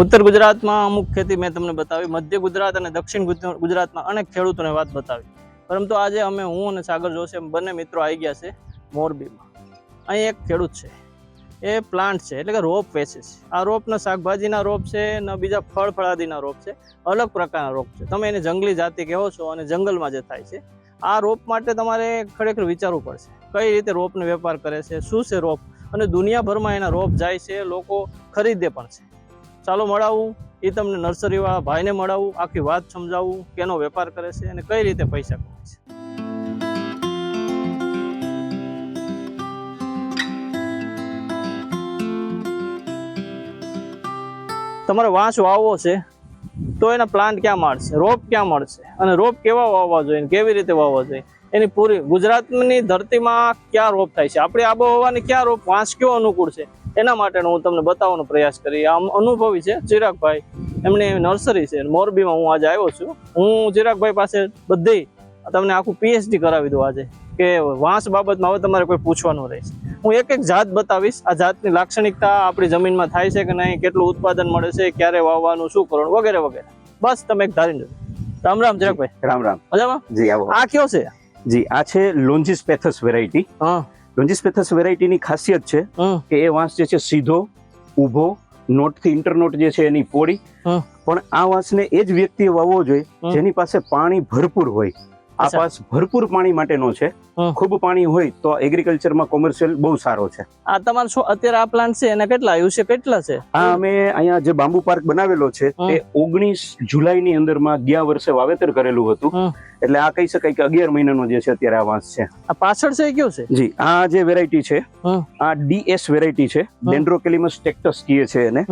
ઉત્તર ગુજરાતમાં અમુક ખેતી મેં તમને બતાવી મધ્ય ગુજરાત અને દક્ષિણ ગુજ- ગુજરાતમાં અનેક ખેડૂતોને વાત બતાવી. પરંતુ આજે અમે હું અને સાગર જોશે એમ બંને મિત્રો આવી ગયા છે મોરબીમાં. અહીં એક ખેડૂત છે. એ પ્લાન્ટ છે, એટલે કે રોપ વેચે છે. આ રોપના શાકભાજીના રોપ છે ને બીજા ફળ ફળાદીના રોપ છે. અલગ પ્રકારના રોપ છે. તમે એને જંગલી જાતિ કહો છો અને જંગલમાં જે થાય છે, આ રોપ માટે તમારે ખરેખર વિચારવું પડશે. કઈ રીતે રોપનો વેપાર કરે છે, શું છે રોપ? અને દુનિયાભરમાં એના રોપ જાય છે, લોકો ખરીદે પણ છે. ચાલો મળાવું એ તમને નર્સરીવાળા ભાઈને મળાવું, આખી વાત સમજાવું, કેનો વેપાર કરે છે અને કઈ રીતે પૈસા કમાય છે. તમારે વાંસ વાવવો છે, તો એના પ્લાન્ટ ક્યાં મળશે? રોપ ક્યાં મળશે? અને રોપ કેવા વાવવા જોઈએ કેવી રીતે વાવવા જોઈએ? એની પૂરી ગુજરાતની ધરતીમાં ક્યાં રોપ થાય છે? આપણી આબોહવાની ક્યાં રોપ, વાંસ કયો અનુકૂળ છે? એના માટેનો હું તમને બતાવવાનો પ્રયાસ કરી. આમ અનુભવી છે ચિરાગભાઈ. એમની નર્સરી છે મોરબીમાં હું આજે આવ્યો છું. હું ચિરાગભાઈ પાસે બધી તમને આખું પીએચડી કરાવી દઉં આજે. કે વાંસ બાબતમાં હવે તમારે કોઈ પૂછવાનું રહેશે. હું એક એક જાત બતાવીશ આ જાતની લાક્ષણિકતા આપણી જમીનમાં થાય છે કે નહીં કેટલું ઉત્પાદન મળે છે ક્યારે વાવવાનું શું કરવાનું વગેરે વગેરે. બસ તમે એક ધારી લો રામ રામ ચિરાગભાઈ. રામ રામ. મજામાં? જી આવો. આ કયો છે? જી આ છે લોન્જીસ પેથસ વેરાયટી હા. લોન્જીસ પેથસ વેરાયટીની ખાસિયત છે કે એ વાંસ જે છે સીધો ઊભો નોટથી ઇન્ટરનોટ જે છે એની પોળી. પણ આ વાંસને એ જ વ્યક્તિએ વાવવો જોઈએ જેની પાસે પાણી ભરપૂર હોય. આ. પાસ ભરપૂર પાણી માટેનો છે. ખૂબ પાણી હોય તો એગ્રીકલ્ચરમાં કોમર્શિયલ બહુ સારો છે. આ તમારો શું અત્યારે આ પ્લાન્ટ છે એના કેટલા આયુષ્ય કેટલા છે? આ અમે અહીંયા જે બાંબુ પાર્ક બનાવેલો છે એ તે ઓગણીસ જુલાઈની અંદરમાં ગયા વર્ષે વાવેતર કરેલું હતું. એટલે આ કહી શકાય કે અગિયાર મહિનાનો જે છે અત્યારે આ વાંસ છે. આ પાછળ છે કયો છે? જી આ જે વેરાયટી છે. આ ડીએસ વેરાયટી છે ડેન્ડ્રોકેલિમસ ટેક્ટસ કીએ છે એને.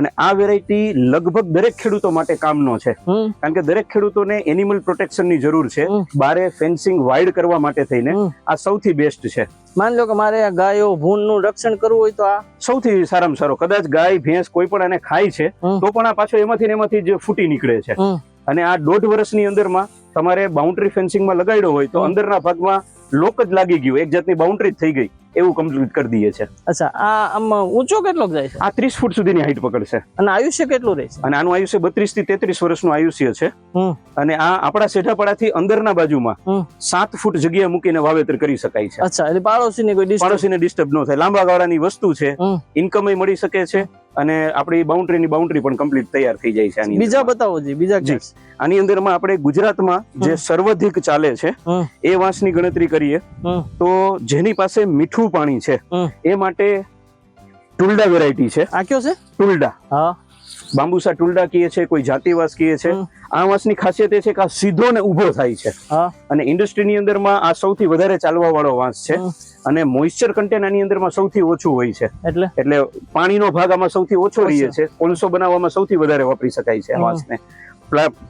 અને આ વેરાયટી લગભગ દરેક ખેડૂતો માટે કામનો છે. કારણ કે દરેક ખેડૂતોને એનિમલ પ્રોટેક્શનની જરૂર છે. બારે ફેન્સિંગ વાઇડ કરવા માટે થઈને હમ. આ સૌથી બેસ્ટ છે. માની લો કે મારે આ ગાયો ભૂનનું રક્ષણ કરવું હોય તો આ? સૌથી સારામાં સારો. કદાચ ગાય ભેંસ કોઈ પણ આને ખાય છે તો પણ આ પાછો એમાંથી ને એમાંથી જ ફૂટી નીકળે છે. અને આ દોઢ વર્ષની અંદરમાં તમારે બાઉન્ડ્રી ફેન્સિંગમાં લગાડ્યો હોય તો. અંદરના ભાગમાં લોક જ લાગી ગયું. એક જાતની બાઉન્ડ્રી જ થઈ ગઈ. એવું કમ્પ્લીટ કરી દઈએ છે. અચ્છા આ આમ ઊંચો કેટલો જાય છે? આ ત્રીસ ફૂટ સુધીની હાઈટ પકડશે. અને આયુષ્ય કેટલું રહેશે અને આનું આયુષ્ય બત્રીસથી તેત્રીસ વર્ષનું આયુષ્ય છે. અને આ આપણા સેઠાપાડાથી અંદરના બાજુમાં. સાત ફૂટ જગ્યા મૂકીને વાવેતર કરી શકાય છે. અચ્છા એટલે પાડોશીને કોઈ પાડોશીને ડિસ્ટર્બ ન થાય. લાંબા ગાળાની વસ્તુ છે. ઇન્કમ મળી શકે છે. અને આપણી બાઉન્ડ્રીની બાઉન્ડ્રી પણ કમ્પ્લીટ તૈયાર થઈ જાય છે આની બીજા બતાવો જી બીજા જી. આની અંદરમાં આપણે ગુજરાતમાં જે સર્વાધિક ચાલે છે. એ વાંસની ગણતરી કરીએ તો જેની પાસે મીઠું પાણી છે એ માટે ટુલડા વેરાયટી છે. આ કયો છે? ટુલડા. હા. બાંબુસા ટુલડા કહીએ છે કોઈ જાતિવાસ કહીએ છે. આ વાંસની ખાસિયત એ છે કે આ સીધો ને ઊભો થાય છે. અને ઇન્ડસ્ટ્રીની અંદરમાં આ સૌથી વધારે ચાલવા વાળો વાંસ છે. અને મોઇશ્ચર કન્ટેન્ટ આની અંદરમાં સૌથી ઓછું હોય છે. એટલે? એટલે પાણીનો ભાગ આમાં સૌથી ઓછો. રહીએ છે કોલસો બનાવવામાં સૌથી વધારે વાપરી શકાય છે આ. વાંસને.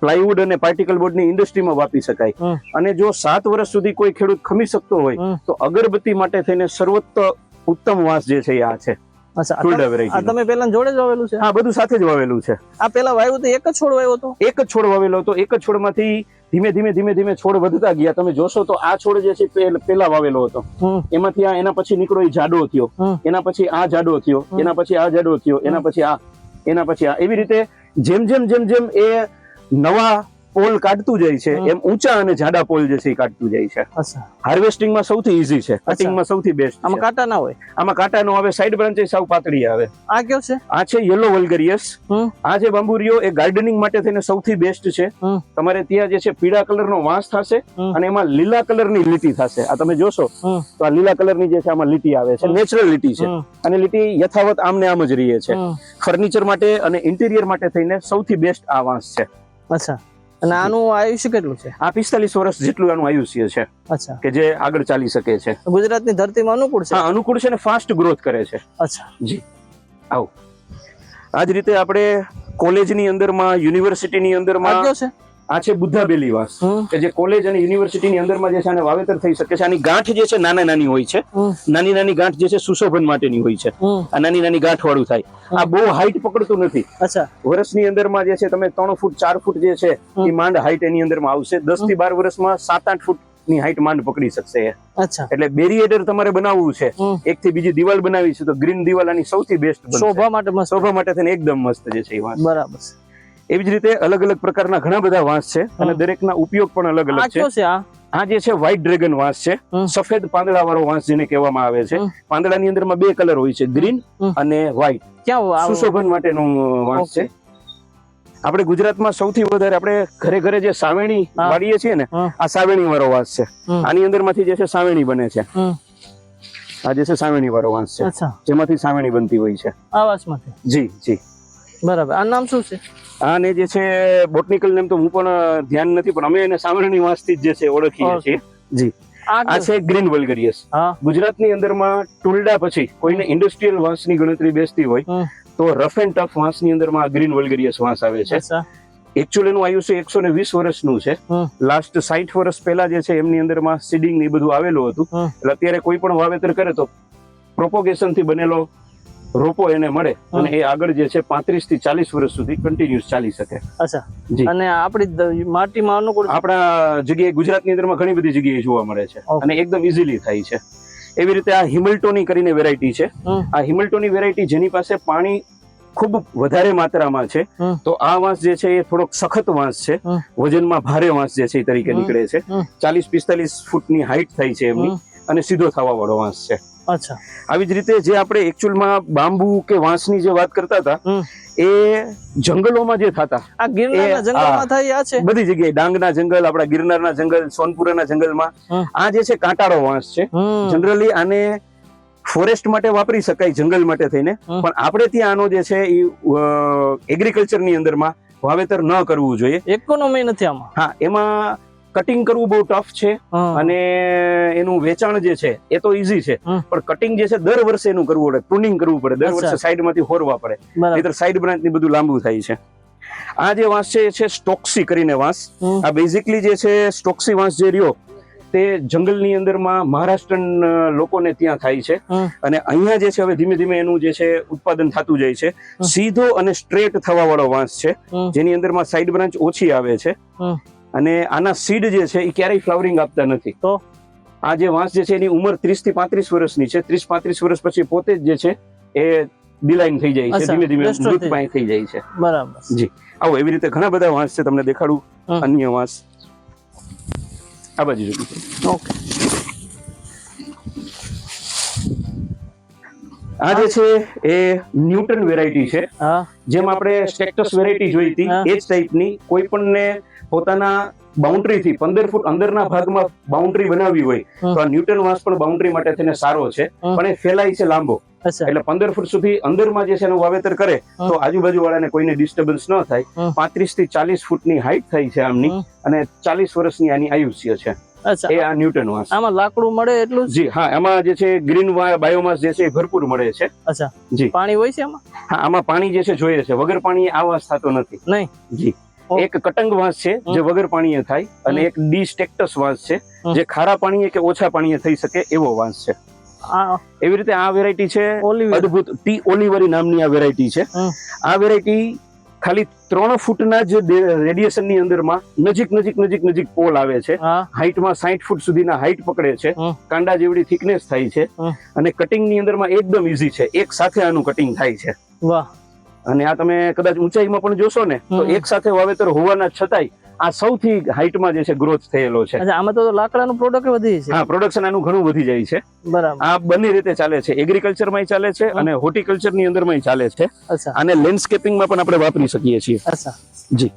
પ્લાયવુડ અને પાર્ટિકલ બોર્ડની ઇન્ડસ્ટ્રીમાં વાપરી શકાય. અને જો સાત વર્ષ સુધી કોઈ ખેડૂત ખમી શકતો હોય તો અગરબત્તી માટે થઈને સર્વોત્તમ ઉત્તમ વાંસ જે છે એ આ છે. અચ્છા તમે- આ વેરાયટી તમે પેલા જોડે જ વાવેલું છે? હા બધું સાથે જ વાવેલું છે. આ પેલા વાવ્યું તો એક જ છોડ વાવ્યો હતો? એક જ છોડ વાવેલો હતો એક જ છોડમાંથી ધીમે ધીમે ધીમે ધીમે છોડ વધતા ગયા. તમે જોશો તો આ છોડ જે છે પેલા વાવેલો હતો. એમાંથી આ એના પછી નીકળો એ જાડો થયો. એના પછી આ જાડો થયો. એના પછી આ જાડો થયો. એના પછી આ એના પછી આ. એવી રીતે જેમ જેમ જેમ જેમ એ નવા પોલ કાઢતું જાય છે એમ ઊંચા અને જાડા પોલ જે છે એ કાઢતું જાય છે. હાર્વેસ્ટિંગ હાર્વેસ્ટિંગમાં સૌથી ઈઝી છે કટિંગમાં સૌથી બેસ્ટ આમાં કાંટા ના હોય? આમાં કાંટા નો આવે સાઈડ બ્રાન્ચ સાવ પાતળી આવે. આ કયો છે? આ છે યલો વલ્ગરિયસ આ જે બાંબુરિયો એ ગાર્ડનિંગ માટે થઈને સૌથી બેસ્ટ છે. તમારે ત્યાં જે છે પીળા કલર નો વાંસ થશે અને એમાં લીલા કલરની લીટી થશે. આ તમે જોશો તો આ લીલા કલરની જે છે આમાં લીટી આવે છે. નેચરલ લીટી છે. અને લીટી યથાવત આમને આમ જ રહીએ છે. ફર્નિચર માટે અને ઇન્ટિરિયર માટે થઈને સૌથી બેસ્ટ આ વાંસ છે. અચ્છા. અને આનું આયુષ્ય કેટલું છે? આ પિસ્તાલીસ વર્ષ જેટલું આનું આયુષ્ય છે. અચ્છા. કે જે આગળ ચાલી શકે છે. ગુજરાતની ધરતીમાં અનુકૂળ છે? અનુકૂળ છે ને ફાસ્ટ ગ્રોથ કરે છે. અચ્છા. જી. આવો. આ જ રીતે આપણે કોલેજની અંદરમાં યુનિવર્સિટીની અંદરમાં છે? આ છે બુદ્ધા બેલી વાંસ કે જે કોલેજ અને યુનિવર્સિટીની અંદરમાં જે છે આને વાવેતર થઈ શકે છે. આની ગાંઠ જે છે નાના નાની હોય છે. નાની નાની ગાંઠ જે છે સુશોભન માટેની હોય છે. આ નાની નાની ગાંઠ વાળું થાય આ બહુ હાઈટ પકડતું નથી. અચ્છા. વર્ષની અંદરમાં જે છે તમે ત્રણ ફૂટ ચાર ફૂટ જે છે એ માંડ હાઈટ એની અંદરમાં આવશે. દસથી બાર વર્ષમાં સાત આઠ ફૂટની હાઈટ માંડ પકડી શકશે અચ્છા. એટલે બેરિયેટર તમારે બનાવવું છે. એક થી બીજી દિવાલ બનાવી છે તો ગ્રીન દિવાલ આની સૌથી બેસ્ટ શોભા માટે શોભા માટે થઈને એકદમ મસ્ત જે છે એ વાત બરાબર છે. એવી જ રીતે અલગ અલગ પ્રકારના ઘણા બધા વાંસ છે અને દરેકના ઉપયોગ પણ અલગ અલગ છે. આ? આ જે છે વ્હાઇટ ડ્રેગન વાંસ છે. સફેદ પાંદડા વાળો વાંસ જેને કહેવામાં આવે છે. પાંદડાની અંદરમાં બે કલર હોય છે ગ્રીન અને વ્હાઇટ ક્યાં સુશોભન માટેનો વાંસ છે. આપણે ગુજરાતમાં સૌથી વધારે આપણે ઘરે ઘરે જે સાવેણી. વાળીએ છીએ ને આ સાવેણી વાળો વાંસ છે. આની અંદરમાંથી જે છે સાવેણી બને છે. આ જે છે સાવેણી વાળો વાંસ છે. જેમાંથી સાવેણી બનતી હોય છે. આવાસમાંથી જી જી. બરાબર. આ નામ શું છે? આને જે છે બોટનિકલ નેમ તો હું પણ ધ્યાન નથી પણ અમે એને સાવેણી વાંસથી જે છે ઓળખીએ છીએ. જી. આ છે ગ્રીન વલ્ગરિયસ. ગુજરાતની અંદરમાં ટુલડા પછી કોઈને ઇન્ડસ્ટ્રીયલ વાંસની ગણતરી બેસતી હોય તો રફ એન્ડ ટફ વાંસની અંદરમાં આ ગ્રીન વલ્ગરિયસ વાંસ આવે છે. એકચ્યુઅલ એનું આયુષ્ય એકસો ને વીસ વર્ષનું છે. લાસ્ટ સાઠ વર્ષ પહેલા જે છે એમની અંદરમાં સીડિંગ ને એ બધું આવેલું હતું. એટલે અત્યારે કોઈ પણ વાવેતર કરે તો પ્રોપોગેશનથી બનેલો રોપો એને મળે અને એ આગળ જે છે પાંત્રીસથી ચાલીસ વર્ષ સુધી કન્ટિન્યુઅસ ચાલી શકે. અચ્છા. અને આપણી માટીમાં અનુકૂળ આપણા જગ્યાએ ગુજરાતની અંદરમાં ઘણી બધી જગ્યાએ જોવા મળે છે. અને એકદમ ઇઝીલી થાય છે. એવી રીતે આ હિમલ્ટોની કરીને વેરાયટી છે. આ હિમલ્ટોની વેરાયટી જેની પાસે પાણી ખૂબ વધારે માત્રામાં છે તો આ વાંસ જે છે એ થોડોક સખત વાંસ છે. વજનમાં ભારે વાંસ જે છે એ તરીકે નીકળે છે. ચાલીસ પિસ્તાલીસ ફૂટની હાઈટ થાય છે એમની અને સીધો થવા વાળો વાંસ છે. અચ્છા. આવી જ રીતે જે આપણે એકચ્યુઅલમાં બાંબુ કે વાંસની જે વાત કરતા હતા એ જંગલોમાં જે થતા આ ગિરનારના જંગલમાં થાય આ છે? બધી જગ્યાએ ડાંગના જંગલ આપણા ગિરનારના જંગલ સોનપુરાના જંગલમાં આ જે છે કાંટાળો વાંસ છે. જનરલી આને ફોરેસ્ટ માટે વાપરી શકાય જંગલ માટે થઈને. પણ આપણે ત્યાં આનો જે છે એ એગ્રીકલ્ચરની અંદરમાં વાવેતર ન કરવું જોઈએ. ઇકોનોમી નથી આમાં. હા એમાં કટિંગ કરવું બહુ ટફ છે અને એનું વેચાણ જે છે એ તો ઈઝી છે. પણ કટિંગ જે છે દર વર્ષે એનું કરવું પડે પ્રુનિંગ કરવું પડે. દર વર્ષે સાઈડમાંથી હોરવા પડે. નહીતર સાઈડ બ્રાન્ચની બધું લાંબુ થાય છે. આ જે વાંસ છે એ છે સ્ટોક્સી કરીને વાંસ. આ બેઝિકલી જે છે સ્ટોક્સી વાંસ જે રહ્યો તે જંગલની અંદરમાં મહારાષ્ટ્રન લોકોને ત્યાં થાય છે. અને અહીંયા જે છે હવે ધીમે ધીમે એનું જે છે ઉત્પાદન થતું જાય છે. સીધો અને સ્ટ્રેટ થવા વાળો વાંસ છે. જેની અંદરમાં સાઈડ બ્રાન્ચ ઓછી આવે છે. અને આના સીડ જે છે એ ક્યારેય ફ્લાવરિંગ આપતા નથી. તો? આ જે વાંસ જે છે એની ઉંમર ત્રીસથી પાંત્રીસ વર્ષની છે. ત્રીસ પાંત્રીસ વર્ષ પછી પોતે જ જે છે એ ડિલાઇન થઈ જાય છે ધીમે ધીમે destroy થઈ જાય છે. બરાબર. જી. આવો એવી રીતે ઘણા બધા વાંસ છે તમને દેખાડું. અન્ય વાંસ. આ બાજુ જો. ઓકે. આ જે છે એ ન્યૂટન વેરાયટી છે. જેમ આપણે સ્ટેક્ટસ વેરાયટી જોઈ હતી એ જ ટાઈપની કોઈ પણને પોતાના બાઉન્ડ્રી થી પંદર ફૂટ અંદરના ભાગમાં બાઉન્ડ્રી બનાવી હોય તો આ ન્યૂટન વાંસ પણ બાઉન્ડ્રી માટે થઈને સારો છે. પણ એ ફેલાય છે લાંબો. એટલે પંદર ફૂટ સુધી અંદરમાં જે છે એનું વાવેતર કરે તો આજુબાજુ વાળાને કોઈને ડિસ્ટર્બન્સ ન થાય. પાંત્રીસથી ચાલીસ ફૂટની હાઈટ થઈ છે આમની અને ચાલીસ વર્ષની આની આયુષ્ય છે. એ આ ન્યૂટન વાંસ. આમાં લાકડું મળે એટલું જી? હા એમાં જે છે ગ્રીન બાયોમાસ જે છે એ ભરપૂર મળે છે. અચ્છા. જી. પાણી હોય છે આમાં? હા આમાં પાણી જે છે જોઈએ છે. વગર પાણી આ વાસ થતો નથી. નહીં. જી. એક કટંગ વાંસ છે જે વગર પાણીએ થાય અને એક ડી સ્ટેક્ટસ વાંસ છે જે ખારા પાણીએ કે ઓછા પાણીએ થઈ શકે એવો વાંસ છે. એવી રીતે આ વેરાયટી છે અદભુત. ટી ઓલિવરી નામની આ વેરાયટી છે. આ વેરાયટી ખાલી ત્રણ ફૂટના જ રેડિયેશનની અંદરમાં નજીક નજીક નજીક નજીક પોલ આવે છે. હાઈટમાં સાઈઠ ફૂટ સુધીના હાઈટ પકડે છે. કાંડા જેવડી થિકનેસ થાય છે. અને કટિંગની અંદરમાં એકદમ ઈઝી છે. એક સાથે આનું કટિંગ થાય છે. વાહ. અને આ તમે કદાચ ઊંચાઈમાં પણ જોશો ને તો એક સાથે વાવેતર હોવાના છતાંય આ સૌથી હાઈટમાં જે છે ગ્રોથ થયેલો છે. આમાં તો લાકડાનું પ્રોડક્ટ વધી છે હા પ્રોડક્શન આનું ઘણું વધી જાય છે. બરાબર. આ બંને રીતે ચાલે છે. એગ્રીકલ્ચરમાં ચાલે છે અને હોર્ટિકલ્ચરની અંદરમાં ચાલે છે. અને લેન્ડસ્કેપિંગમાં પણ આપણે વાપરી શકીએ છીએ. જી.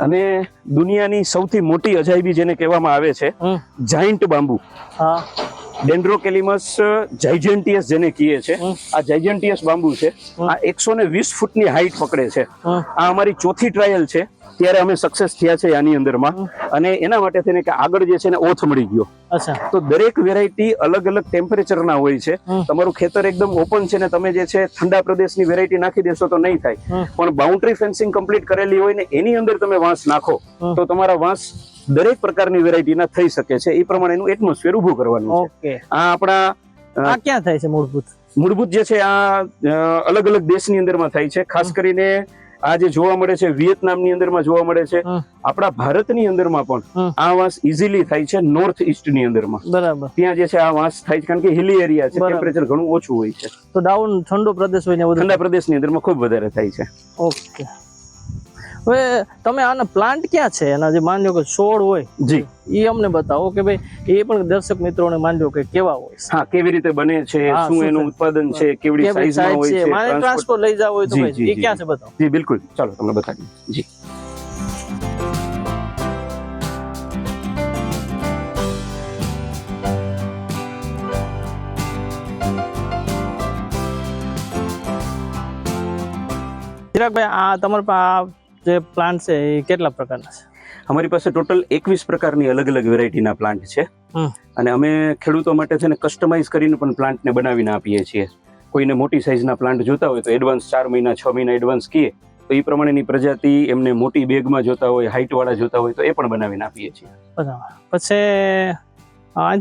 અને દુનિયાની સૌથી મોટી અજાયબી જેને કહેવામાં આવે છે જાઇન્ટ જાયન્ટ બાંબુ. હા. ડેન્ડ્રોકેલિમસ જાઇજેન્ટિયસ જેને કહીએ છે. આ જાઇજેન્ટિયસ બાંબુ છે. આ એકસો ને વીસ ફૂટની હાઈટ પકડે છે. આ અમારી ચોથી ટ્રાયલ છે. ત્યારે અમે સક્સેસ થયા છે આની અંદરમાં. અને એના માટે થઈને કે આગળ જે છે ને ઓથ મળી ગયો. તો દરેક વેરાયટી અલગ અલગ ટેમ્પરેચરના હોય છે. તમારું ખેતર એકદમ ઓપન છે ને તમે જે છે ઠંડા પ્રદેશની વેરાયટી નાખી દેશો તો નહીં થાય. પણ બાઉન્ડ્રી ફેન્સિંગ કમ્પ્લીટ કરેલી હોય ને એની અંદર તમે વાંસ નાખો. તો તમારા વાંસ દરેક પ્રકારની વેરાયટીના થઈ શકે છે. એ પ્રમાણે એનું એટમોસ્ફિયર ઊભું કરવાનું છે. ઓકે આ આપણા આ ક્યાં થાય છે મૂળભૂત? મૂળભૂત જે છે આ અલગ અલગ દેશની અંદરમાં થાય છે. ખાસ કરીને આ જે જોવા મળે છે વિયેતનામની અંદરમાં જોવા મળે છે. આપણા ભારતની અંદરમાં પણ આ વાંસ ઇઝીલી થાય છે નોર્થ ઈસ્ટની અંદરમાં. બરાબર. ત્યાં જે છે આ વાંસ થાય છે કારણ કે હિલી એરિયા છે. ટેમ્પરેચર ઘણું ઓછું હોય છે. તો ડાઉન ઠંડો પ્રદેશ હોય ઠંડા પ્રદેશની અંદરમાં ખૂબ વધારે થાય છે. ઓકે હવે તમે આના પ્લાન્ટ ક્યાં છે? એના જે માનજો કે છોડ હોય જી. એ અમને બતાવો કે ભાઈ એ પણ દર્શક મિત્રોને માનજો કે કેવા હોય હા કેવી રીતે બને છે શું એનું ઉત્પાદન છે કેવડી કેવી સાઈઝમાં હોય છે? મારે ટ્રાન્સપોર્ટ લઈ જવું હોય તો ભાઈ, એ ક્યાં છે બતાવો? જી બિલકુલ. ચાલો તમને બતાવી જી. ચિરાગભાઈ આ તમારા જે પ્લાન્ટ છે એ કેટલા પ્રકારના છે? અમારી પાસે ટોટલ એકવીસ પ્રકારની અલગ અલગ વેરાયટીના પ્લાન્ટ છે અને અમે ખેડૂતો માટે છે ને કસ્ટમાઇઝ કરીને પણ પ્લાન્ટને બનાવીને આપીએ છીએ. કોઈને મોટી સાઇઝના પ્લાન્ટ જોતા હોય તો એડવાન્સ ચાર મહિના છ મહિના એડવાન્સ કહીએ તો એ પ્રમાણેની પ્રજાતિ એમને મોટી બેગમાં જોતા હોય હાઇટ વાળા જોતા હોય તો એ પણ બનાવીને આપીએ છીએ. બરાબર. પછી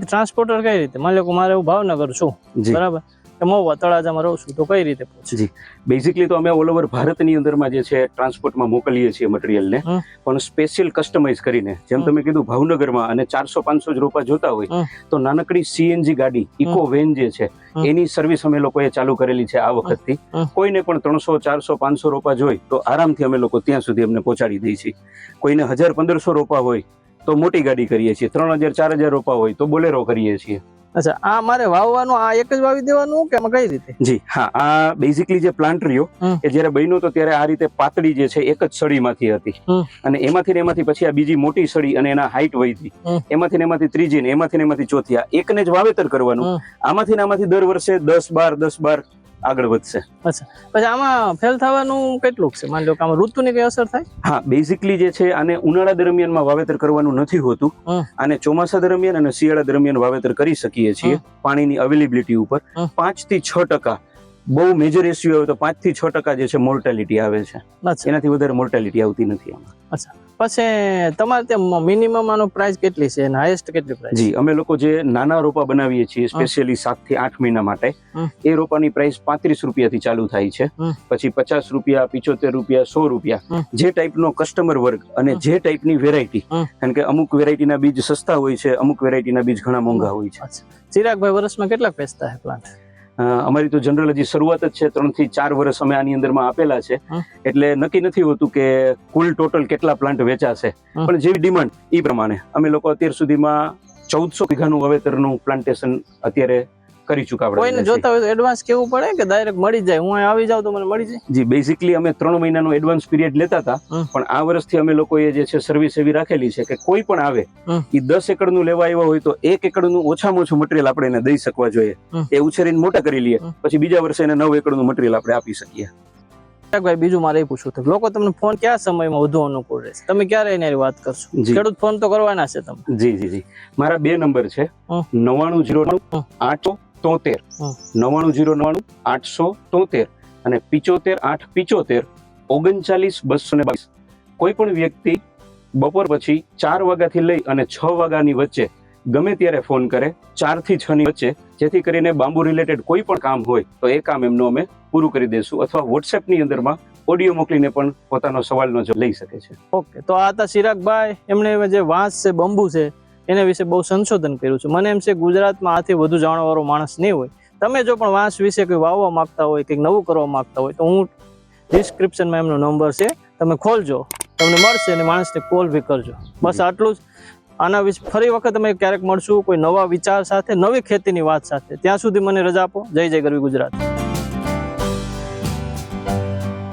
ટ્રાન્સપોર્ટર કઈ રીતે? લો મારે હું ભાવનગર છું. બરાબર? કે મહુવા તળાજામાં રહું છું તો કઈ રીતે જી. બેઝિકલી તો અમે ઓલ ઓવર ભારતની અંદરમાં જે છે ટ્રાન્સપોર્ટમાં મોકલીએ છીએ મટીરિયલને. પણ સ્પેશિયલ કસ્ટમાઇઝ કરીને જેમ તમે કીધું ભાવનગરમાં અને ચારસો પાંચસો જ રૂપિયા જોતા હોય તો નાનકડી સીએનજી ગાડી ઇકો વેન જે છે એની સર્વિસ અમે લોકોએ ચાલુ કરેલી છે આ વખતથી. કોઈને પણ ત્રણસો ચારસો પાંચસો રોપા જોઈ તો આરામથી અમે લોકો ત્યાં સુધી અમને પહોંચાડી દઈએ છીએ. કોઈને હજાર પંદરસો રોપા હોય તો મોટી ગાડી કરીએ છીએ. ત્રણ હજાર ચાર હજાર રોપા હોય તો બોલેરો કરીએ છીએ. અચ્છા આ મારે વાવવાનું આ એક જ વાવી દેવાનું કે આમાં કઈ રીતે? જી હા આ બેઝિકલી જે પ્લાન્ટ રહ્યો. એ જ્યારે બન્યું તો ત્યારે આ રીતે પાતળી જે છે એક જ સળીમાંથી હતી. અને એમાંથી ને એમાંથી પછી આ બીજી મોટી સળી અને એના હાઈટ વધી હતી. એમાંથી ને એમાંથી ત્રીજી ને એમાંથી ને એમાંથી ચોથી આ એકને જ વાવેતર કરવાનું. આમાંથી ને આમાંથી દર વર્ષે દસ બાર દસ બાર આગળ વધશે. પછી આમાં ફેલ થવાનું કેટલું છે? માની લો કે આમાં ઋતુની કઈ અસર થાય? હા બેઝિકલી જે છે આને ઉનાળા દરમિયાનમાં વાવેતર કરવાનું નથી હોતું. અને આને ચોમાસા દરમિયાન અને શિયાળા દરમિયાન વાવેતર કરી શકીએ છીએ પાણીની અવેલેબિલિટી ઉપર. પાંચથી છ ટકા. બહુ મેજર ઇસ્યુ આવે તો પાંચથી છ ટકા જે છે મોર્ટાલિટી આવે છે. એનાથી વધારે મોર્ટાલિટી આવતી નથી આમાં. પછી તમારે ત્યાં મિનિમમ આનો પ્રાઇસ કેટલી છે? અને હાઈએસ્ટ કેટલી પ્રાઇસ જી અમે લોકો જે નાના રોપા બનાવીએ છીએ સ્પેશિયલી સાતથી આઠ મહિના માટે એ રોપાની પ્રાઇસ પાંત્રીસ રૂપિયાથી ચાલુ થાય છે. પછી પચાસ રૂપિયા પિચોતેર રૂપિયા સો રૂપિયા જે ટાઈપનો કસ્ટમર વર્ગ અને જે ટાઈપની વેરાયટી. કારણ કે અમુક વેરાયટીના બીજ સસ્તા હોય છે અમુક વેરાયટીના બીજ ઘણા મોંઘા હોય છે. ચિરાગભાઈ વર્ષમાં કેટલા વેચતા છે પ્લાન્ટ અમારી તો જનરલ હજી શરૂઆત જ છે ત્રણથી ચાર વર્ષ અમે આની અંદરમાં આપેલા છે. એટલે નક્કી નથી હોતું કે કુલ ટોટલ કેટલા પ્લાન્ટ વેચાશે. પણ જેવી ડિમાન્ડ એ પ્રમાણે. અમે લોકો અત્યાર સુધીમાં ચૌદસો વીઘાનું વાવેતરનું પ્લાન્ટેશન અત્યારે કરી ચૂકા કોઈને જોતા હોય તો એડવાન્સ કેવું પડે કે ડાયરેક્ટ મળી જાય? હું આવી જાઉં તો મને મળી જાય? જી બેઝિકલી અમે ત્રણ મહિનાનો એડવાન્સ પીરિયડ લેતા હતા પણ આ વર્ષથી અમે લોકોએ જે છે સર્વિસ એવી રાખેલી છે કે કોઈ પણ આવે એ દસ એકડનું લેવા આવ્યા હોય તો એક એકડનું ઓછામાં ઓછું મટીરિયલ આપણે એને દઈ શકવા જોઈએ. એ ઉછેરીને મોટા કરી લઈએ. પછી બીજા વર્ષે એને નવ એકડનું મટીરિયલ આપણે આપી શકીએ. ભાઈ બીજું મારે એ પૂછવું હતું. લોકો તમને ફોન ક્યાં સમયમાં વધુ અનુકૂળ રહેશે? તમે ક્યારે એની વાત કરશો? ખેડૂત ફોન તો કરવાના છે તમે જી જી જી. મારા બે નંબર છે. નવ્વાણું જીરો. આઠસો તોતેર. નવ્વાણું જીરો નવ્વાણું આઠસો તોતેર અને પિચોતેર આઠ પિચોતેર ઓગણચાલીસ બસો ને બાવીસ. કોઈ પણ વ્યક્તિ બપોર પછી ચાર વાગ્યાથી લઈ અને છ વાગ્યાની વચ્ચે ગમે ત્યારે ફોન કરે ચારથી છ ની વચ્ચે જેથી કરીને બાંબુ રિલેટેડ કોઈ પણ કામ હોય તો એ કામ એમનું અમે પૂરું કરી દઈશું અથવા વોટ્સએપની અંદરમાં ઓડિયો મોકલીને પણ પોતાનો સવાલનો લઈ શકે છે. ઓકે તો આ હતા ચિરાગભાઈ એમણે જે વાંસ છે બંબુ છે એના વિશે બહુ સંશોધન કર્યું છે. મને એમ છે ગુજરાતમાં આથી વધુ જાણવાવાળો માણસ નહીં હોય. તમે જો પણ વાંસ વિશે કંઈ વાવવા માંગતા હોય, કંઈક નવું કરવા માગતા હોય, તો હું ડિસ્ક્રિપ્શનમાં એમનો નંબર છે. તમે ખોલજો. તમને મળશે અને માણસને કોલ બી કરજો. બસ આટલું જ. આના વિશે, ફરી વખત અમે ક્યારેક મળશું કોઈ નવા વિચાર સાથે, નવી ખેતીની વાત સાથે. ત્યાં સુધી મને રજા આપો. જય જય ગરવી ગુજરાત.